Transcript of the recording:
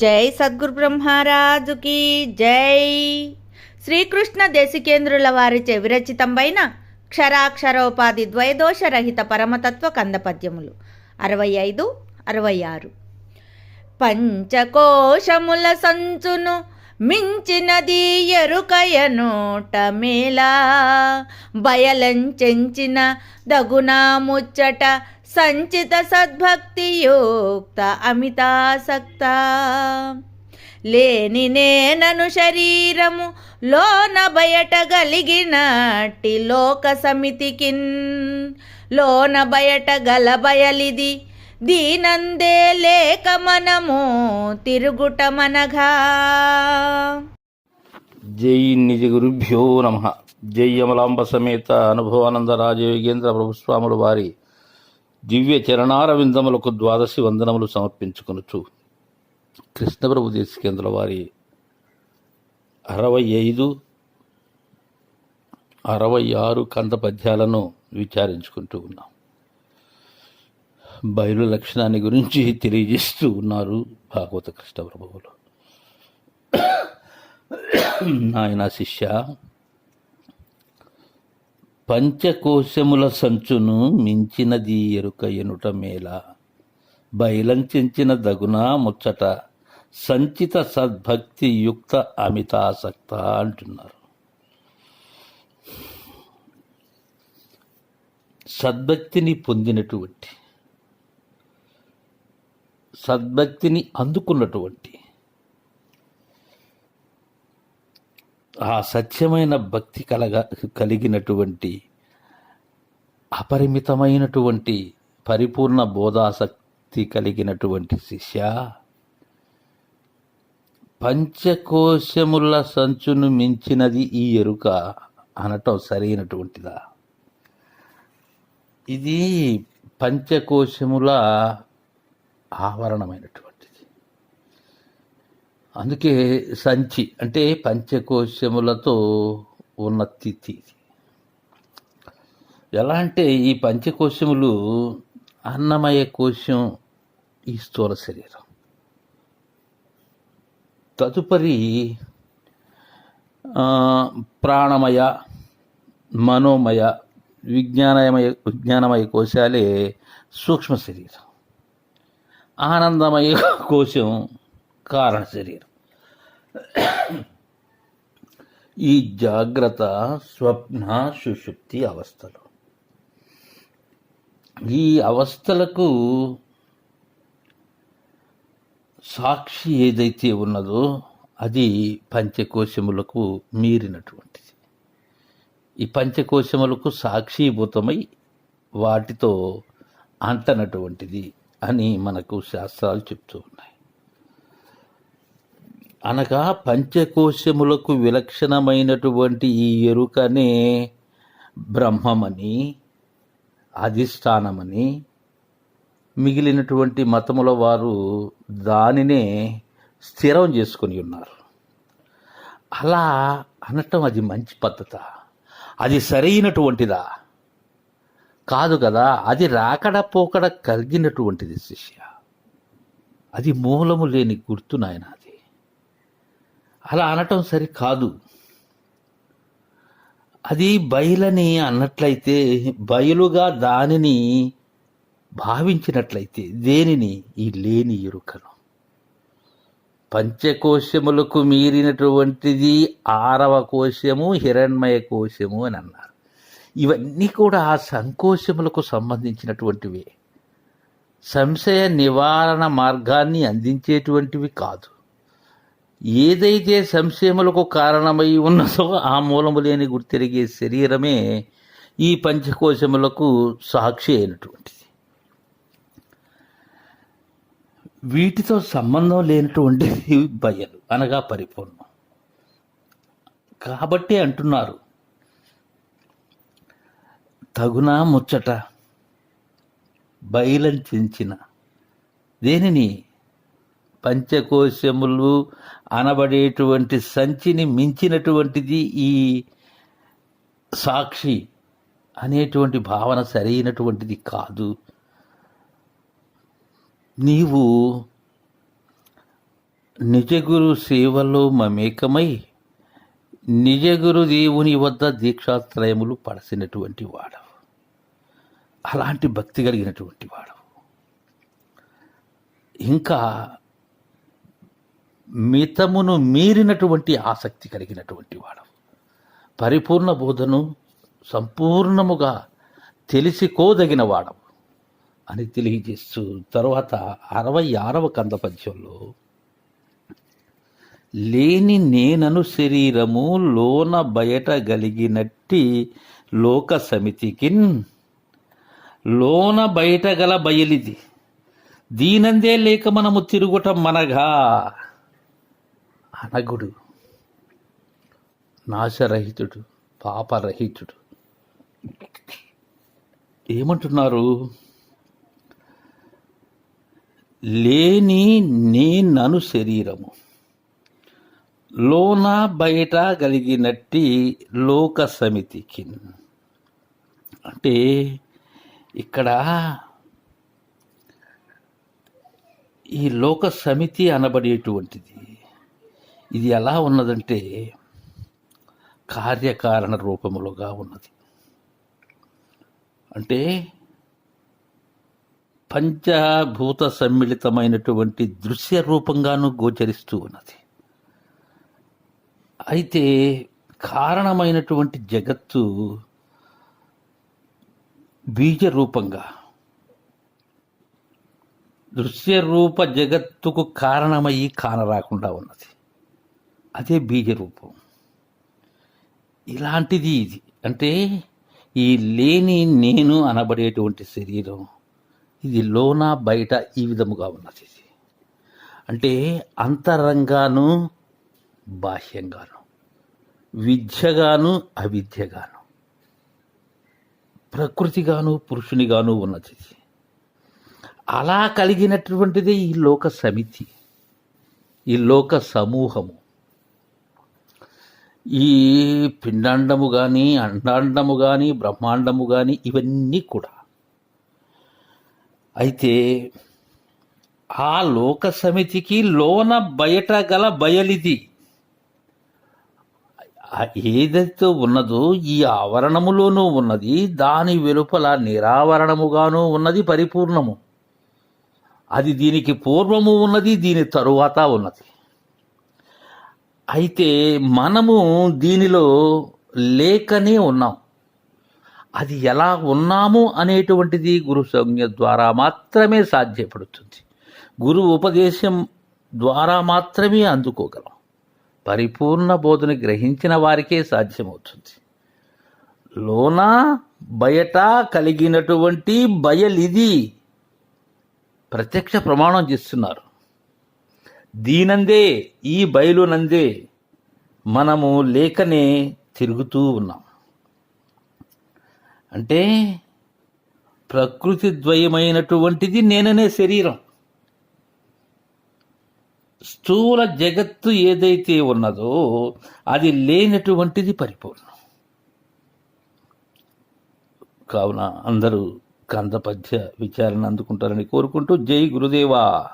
జై సద్గురు బ్రహ్మరాజుకి జై. శ్రీకృష్ణ దేశికేంద్రుల వారిచే విరచితంబైన క్షరాక్షరోపాధి ద్వయదోషరహిత పరమతత్వ కందపద్యములు. అరవై ఐదు అరవై ఆరు పంచకోశముల సంచును మించినది ఎరుకయనోట మేలా బయలంచెంచిన దగునా ముచ్చట సంచిత సద్భక్తియోక్త అమితాసక్త. లేని నేనను శరీరము లోన బయట గలిగినట్టి లోక సమితికిన్. లోన బయట గల బయలిది దీనందే లేక మనము తిరుగుటమనగా. జై నిజ గురుభ్యో నమ. జై అమలాంబ సమేత అనుభవానంద రాజయోగేంద్ర ప్రభుస్వాములు వారి దివ్య చరణారవిందములకు ద్వాదశి వందనములు సమర్పించుకొనుచు కృష్ణప్రభు దేశికేంద్రుల వారి అరవై ఐదు అరవై ఆరు కంద పద్యాలను విచారించుకుంటూ ఉన్నాం. బయలు లక్షణాన్ని గురించి తెలియజేస్తూ ఉన్నారు భాగవత కృష్ణ ప్రభువులు నాయన శిష్య పంచకోశముల సంచును మించినది ఎరుక ఎనుట మేళ బయలంచెంచిన దగునా ముచ్చట సంచిత సద్భక్తి యుక్త అమితాసక్త అంటున్నారు. సద్భక్తిని పొందినటువంటి సద్భక్తిని అందుకున్నటువంటి ఆ సత్యమైన భక్తి కలగ కలిగినటువంటి అపరిమితమైనటువంటి పరిపూర్ణ బోధాసక్తి కలిగినటువంటి శిష్య పంచకోశముల సంచును మించినది ఈ ఎరుక అనటం సరైనటువంటిదా? ఇది పంచకోశముల ఆవరణమైనటువంటి అందుకే సంచి అంటే పంచకోశములతో ఉన్న తిథి. ఎలా అంటే ఈ పంచకోశములు అన్నమయ కోశం ఈ స్థూల శరీరం. తదుపరి ప్రాణమయ మనోమయ విజ్ఞానమయ విజ్ఞానమయ కోశాలే సూక్ష్మ శరీరం. ఆనందమయ కోశం కారణ శరీరం. ఈ జాగ్రత్త స్వప్న సుషుప్తి అవస్థలు. ఈ అవస్థలకు సాక్షి ఏదైతే ఉన్నదో అది పంచకోశములకు మీరినటువంటిది. ఈ పంచకోశములకు సాక్షీభూతమై వాటితో అంటనటువంటిది అని మనకు శాస్త్రాలు చెప్తూ ఉన్నాయి. అనగా పంచకోశములకు విలక్షణమైనటువంటి ఈ ఎరుకనే బ్రహ్మమని అధిష్టానమని మిగిలినటువంటి మతముల వారు దానినే స్థిరం చేసుకొని ఉన్నారు. అలా అనటం అది మంచి పద్ధత. అది సరైనటువంటిదా? కాదు కదా అది రాకడ పోకడ కలిగినటువంటిది శిష్య. అది మూలము లేని గుర్తు నాయనది అలా అనటం సరి కాదు. అది బయలని అన్నట్లయితే బయలుగా దానిని భావించినట్లయితే దేనిని? ఈ లేని ఎరుకను. పంచకోశములకు మీరినటువంటిది ఆరవ కోశము హిరణ్మయ కోశము అని అన్నారు. ఇవన్నీ కూడా ఆ సంకోశములకు సంబంధించినటువంటివే. సంశయ నివారణ మార్గాన్ని అందించేటువంటివి కాదు. ఏదైతే సంశయములకు కారణమై ఉన్నదో ఆ మూలము లేని గుర్తెరిగే శరీరమే ఈ పంచకోశములకు సాక్షి అయినటువంటిది. వీటితో సంబంధం లేనటువంటిది బయలు అనగా పరిపూర్ణం. కాబట్టి అంటున్నారు తగునా ముచ్చట బయలంచెంచిన దేనిని? పంచకోశములు అనబడేటువంటి సంచిని మించినటువంటిది ఈ సాక్షి అనేటువంటి భావన సరైనటువంటిది కాదు. నీవు నిజగురు సేవలో మమేకమై నిజగురు దేవుని వద్ద దీక్షాత్రయములు పడసినటువంటి వాడవు. అలాంటి భక్తి కలిగినటువంటి వాడవు. ఇంకా మితమును మీరినటువంటి ఆసక్తి కలిగినటువంటి వాడు పరిపూర్ణ బోధను సంపూర్ణముగా తెలిసికోదగిన వాడవు అని తెలియజేస్తూ తర్వాత అరవై ఆరవ కంద పద్యంలో లేని నేనను శరీరము లోన బయట గలిగినట్టి లోక సమితికి లోన బయట గల బయలిది. దీనందే లేక మనము తిరుగుట మనగా అనగుడు నాశరహితుడు పాపరహితుడు. ఏమంటున్నారు? లేని నేనను శరీరము. లోన బయట కలిగినట్టి లోక సమితికి. అంటే ఇక్కడ ఈ లోక సమితి అనబడేటువంటిది. ఇది ఎలా ఉన్నదంటే కార్యకారణ రూపములుగా ఉన్నది. అంటే పంచభూత సమ్మిళితమైనటువంటి దృశ్య రూపంగాను గోచరిస్తూ ఉన్నది. అయితే కారణమైనటువంటి జగత్తు బీజ రూపంగా దృశ్య రూప జగత్తుకు కారణమయ్యి కానరాకుండా ఉన్నది. అదే బీజ రూపం. ఇలాంటిది ఇది. అంటే ఈ లేని నేను అనబడేటువంటి శరీరం ఇది లోన బయట ఈ విధముగా ఉన్నది ఇది. అంటే అంతరంగాను బాహ్యంగాను విద్యగాను అవిద్యగాను ప్రకృతిగాను పురుషునిగాను ఉన్నది అలా కలిగినటువంటిదే ఈ లోక సమితి ఈ లోక సమూహము. ఈ పిండాండము కానీ అండాండము కానీ బ్రహ్మాండము కానీ ఇవన్నీ కూడా. అయితే ఆ లోక సమితికి లోన బయట గల బయలిది. ఏదైతే ఉన్నదో ఈ ఆవరణములోనూ ఉన్నది దాని వెలుపల నిరావరణముగాను ఉన్నది పరిపూర్ణము. అది దీనికి పూర్వము ఉన్నది దీని తరువాత ఉన్నది. అయితే మనము దీనిలో లేకనే ఉన్నాం. అది ఎలా ఉన్నాము అనేటువంటిది గురు సంజ్ఞ ద్వారా మాత్రమే సాధ్యపడుతుంది. గురు ఉపదేశం ద్వారా మాత్రమే అందుకోగలం. పరిపూర్ణ బోధన గ్రహించిన వారికే సాధ్యమవుతుంది. లోన బయట కలిగినటువంటి బయలిది ప్రత్యక్ష ప్రమాణం చేస్తున్నారు. దీనందే ఈ బయలునందే మనము లేకనే తిరుగుతూ ఉన్నాం. అంటే ప్రకృతి ద్వయమైనటువంటిది నేననే శరీరం. స్థూల జగత్తు ఏదైతే ఉన్నదో అది లేనటువంటిది పరిపూర్ణం. కావున అందరూ కందపద్య విచారణ అందుకుంటారని కోరుకుంటూ జై గురుదేవా.